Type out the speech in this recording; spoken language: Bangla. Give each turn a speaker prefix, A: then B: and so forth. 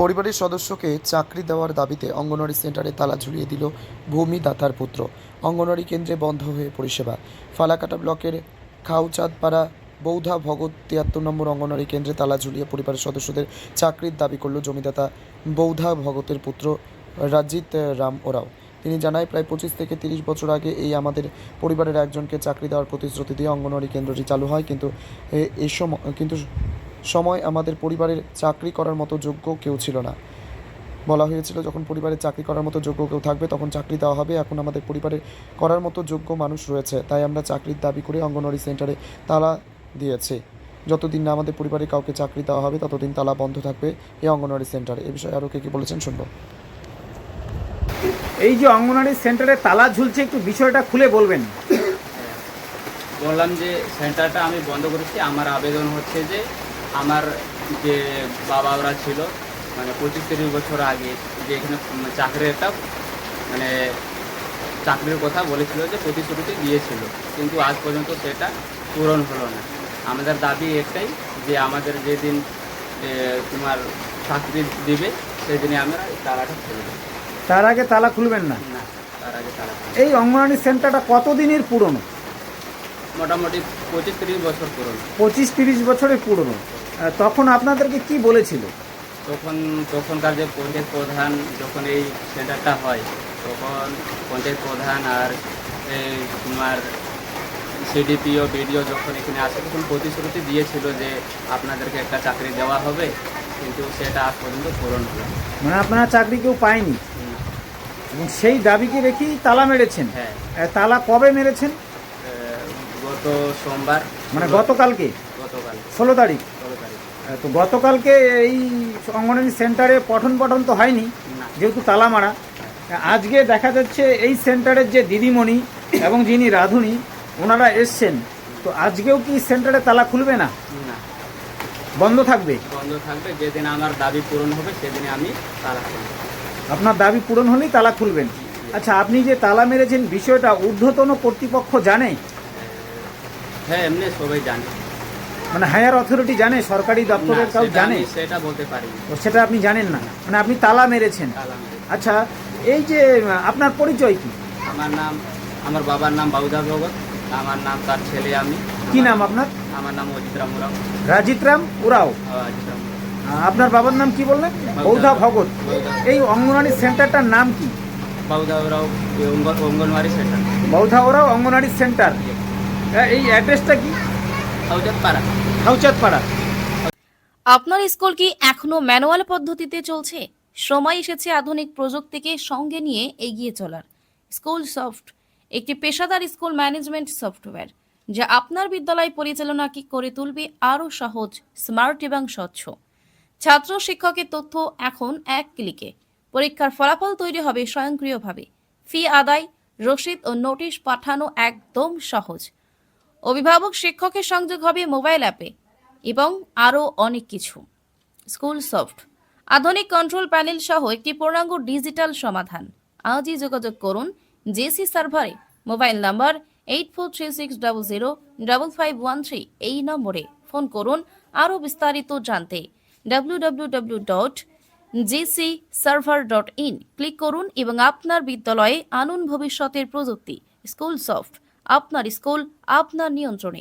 A: পরিবারের সদস্যকে চাকরি দেওয়ার দাবিতে অঙ্গনওয়াড়ি সেন্টারে তালা ঝুলিয়ে দিল ভূমিদাতার পুত্র। অঙ্গনওয়াড়ি কেন্দ্রে বন্ধ হয়ে পরিষেবা। ফালাকাটা ব্লকের খাউচাঁদপাড়া বৌধা ভগত তিয়াত্তর নম্বর অঙ্গনওয়াড়ি কেন্দ্রে তালা ঝুলিয়ে পরিবারের সদস্যদের চাকরির দাবি করল জমিদাতা বৌধা ভগতের পুত্র রাজিত রাম ওরাও। তিনি জানায়, প্রায় পঁচিশ থেকে তিরিশ বছর আগে এই আমাদের পরিবারের একজনকে চাকরি দেওয়ার প্রতিশ্রুতি দিয়ে অঙ্গনওয়াড়ি কেন্দ্রটি চালু হয়, কিন্তু এ- সময়, কিন্তু সময় আমাদের পরিবারের চাকরি করার মতো যোগ্য কেউ ছিল না। বলা হয়েছিল যখন পরিবারের চাকরি করার মতো যোগ্য কেউ থাকবে তখন চাকরি দেওয়া হবে। এখন আমাদের পরিবারে করার মতো যোগ্য মানুষ রয়েছে তাই আমরা চাকরির দাবি করে অঙ্গনওয়াড়ি সেন্টারে তালা দিয়েছি। যতদিন না আমাদের পরিবারে কাউকে চাকরি দেওয়া হবে ততদিন তালা বন্ধ থাকবে এই অঙ্গনওয়াড়ি সেন্টারে। এ বিষয়ে আরও কে কী বলেছেন শুনব।
B: এই যে অঙ্গনওয়াড়ি সেন্টারে তালা ঝুলছে একটু বিষয়টা খুলে বলবেন।
C: বললাম যে সেন্টারটা আমি বন্ধ করেছি। আমার আবেদন হচ্ছে যে আমার যে বাবা ওরা ছিল মানে পঁচিশ তিরিশ বছর আগে যে এখানে চাকরির একটা মানে চাকরির কথা বলেছিল যে প্রতিশ্রুতি দিয়েছিল কিন্তু আজ পর্যন্ত সেটা পূরণ হলো না। আমাদের দাবি একটাই যে আমাদের যেদিন তোমার চাকরি দিবে সেদিনে আমরা তালাটা খুলব।
B: তার আগে তালা খুলবেন না?
C: না তার আগে তালা
B: এই অঙ্গনওয়াড়ি সেন্টারটা কতদিনের পুরনো?
C: মোটামুটি পঁচিশ তিরিশ বছর পুরনো।
B: পঁচিশ তিরিশ বছরের পুরনো। তখন আপনাদেরকে কি বলেছিল?
C: তখন তখনকার যে পঞ্চায়েত প্রধান যখন এই সেন্টারটা হয় তখন পঞ্চায়েত প্রধান আর তোমার সিডিপিও বিডিও যখন এখানে আসে তখন প্রতিশ্রুতি দিয়েছিল যে আপনাদেরকে একটা চাকরি দেওয়া হবে কিন্তু সেটা আজ পর্যন্ত পূরণ হলো
B: মানে আপনারা চাকরি কেউ পায়নি? এবং সেই দাবিকে রেখেই তালা মেরেছেন।
C: হ্যাঁ।
B: তালা কবে মেরেছেন?
C: গত সোমবার।
B: মানে গতকালকে?
C: গতকাল।
B: ষোলো তারিখ?
C: ষোলো তারিখ।
B: তো গতকালকে এই অঙ্গনওয়াড়ি সেন্টারে পঠন পঠন তো হয়নি
C: না।
B: যেহেতু তালা মারা। আজকে দেখা যাচ্ছে এই সেন্টারের যে দিদিমণি এবং যিনি রাধুনি ওনারা এসছেন। তো আজকেও কি সেন্টারে তালা খুলবে না?
C: না।
B: বন্ধ থাকবে?
C: বন্ধ থাকবে যেদিন আমার দাবি পূরণ হবে সেদিনে আমি তালা খুলব।
B: আপনার দাবি পূরণ হলেই তালা খুলবেন। আচ্ছা আপনি যে তালা মেরেছেন বিষয়টা ঊর্ধ্বতন কর্তৃপক্ষ জানে?
C: হ্যাঁ এমনি সবাই জানে।
B: মানে হায়ার অথরিটি জানে সরকারি দপ্তরের কাউ জানে?
C: সেটা বলতে পারি
B: সেটা আপনি জানেন না। মানে আপনি তালা মেরেছেন। আচ্ছা এই যে আপনার পরিচয় কি?
C: আমার নাম আমার বাবার নাম বাবুদা ভগত আমার নাম তার ছেলে আমি।
B: কি নাম আপনার?
C: আমার নাম অজিত রাম ওরাও
B: রাজিত রাম উরাও।
C: রাম
B: আপনার বাবার নাম কি বললেন? বৌধা ভগত। এই অঙ্গনওয়াড়ি সেন্টারটার নাম কি?
C: বাবুদা ওরাও অঙ্গনওয়াড়ি সেন্টার।
B: বৌধা ওরাও অঙ্গনওয়াড়ি সেন্টার। এই অ্যাড্রেসটা কি?
C: হাউজাত পাড়া
B: হাউচাঁদপাড়া।
D: আপনার স্কুল কি এখনও ম্যানুয়াল পদ্ধতিতে চলছে? সময় এসেছে আধুনিক প্রযুক্তিকে সঙ্গে নিয়ে এগিয়ে চলার। স্কুল সফট একটি পেশাদার স্কুল ম্যানেজমেন্ট সফটওয়্যার যা আপনার বিদ্যালয় পরিচালনাকে করে তুলবে আরও সহজ স্মার্ট এবং স্বচ্ছ। ছাত্র শিক্ষকের তথ্য এখন এক ক্লিকে। পরীক্ষার ফলাফল তৈরি হবে স্বয়ংক্রিয়ভাবে। ফি আদায় রসিদ ও নোটিশ পাঠানো একদম সহজ। অভিভাবক শিক্ষকের সংযোগ হবে মোবাইল অ্যাপে এবং আরও অনেক কিছু। School soft. আধুনিক কন্ট্রোল প্যানেল সহ একটি পূর্ণাঙ্গ ডিজিটাল সমাধান। আজই যোগাযোগ করুন জেসি সার্ভারে। Mobile number eight four three six double zero double five one three. এই নম্বরে ফোন করুন। আরও বিস্তারিত জানতে W W W dot GC server dot in click করুন এবং আপনার বিদ্যালয়ে আনুন ভবিষ্যতের প্রযুক্তি। School soft. আপনার স্কুল আপনার নিয়ন্ত্রণে।